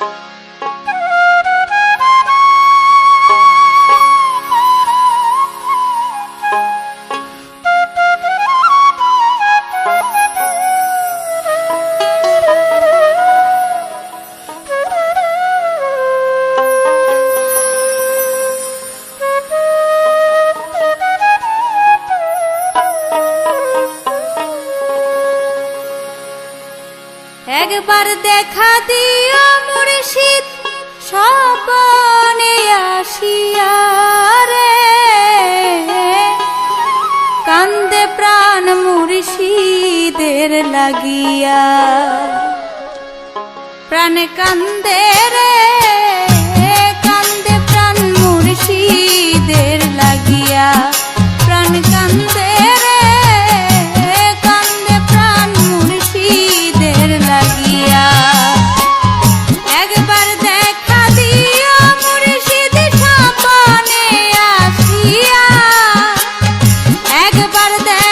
Bye. একবার দেখা দিয়া মুর্শিদ সপনে আসিয়া রে। কান্দে প্রাণ মুর্শিদের লাগিয়া। প্রাণ কান্দে রে। আর দেয়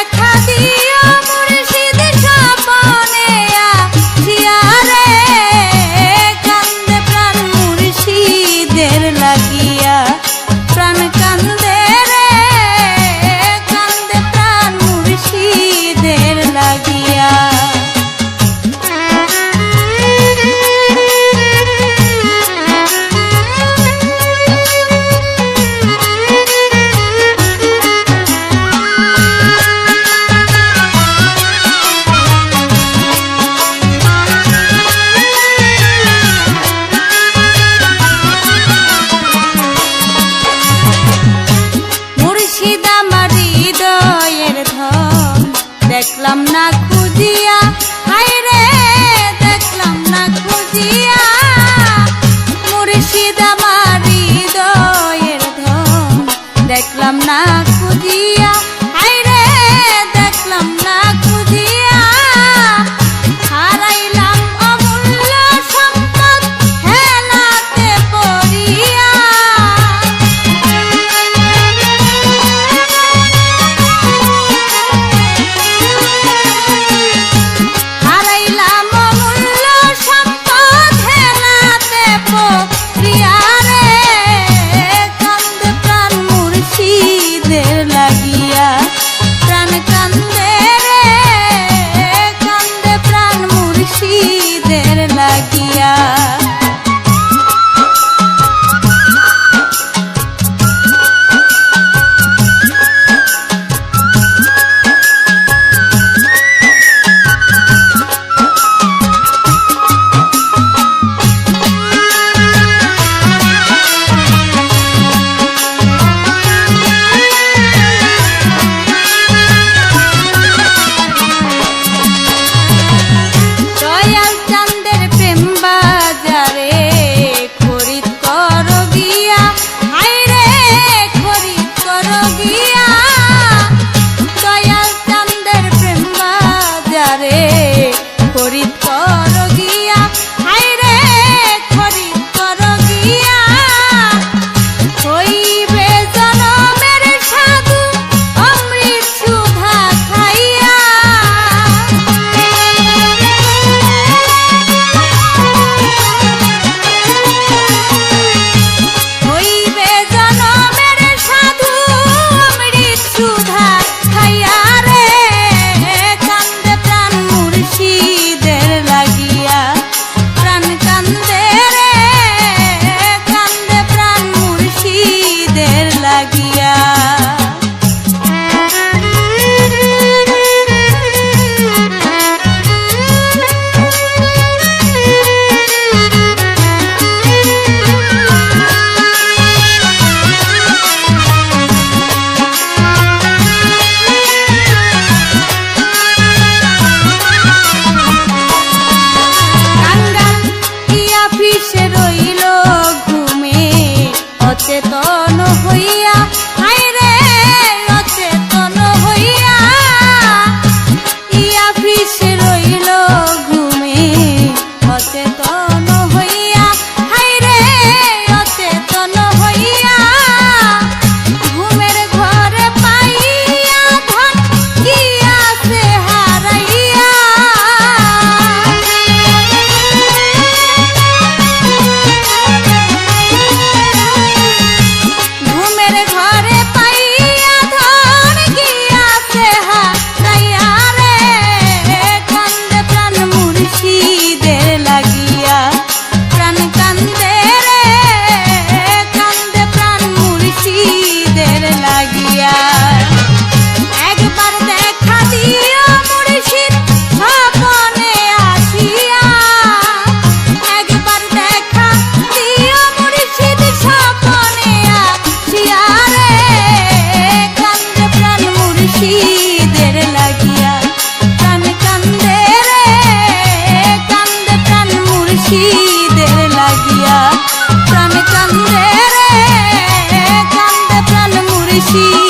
দেখলাম না খুঁজিয়া। হাইরে দেখলাম না খুঁজিয়া। মুর্শিদা মারি দয়ের ধন। দেখলাম না খুঁজিয়া। favorito de todo. পাখিদের লাগিয়া প্রাণ কান্দে রে কান্দে প্রাণ মুর্শিদ।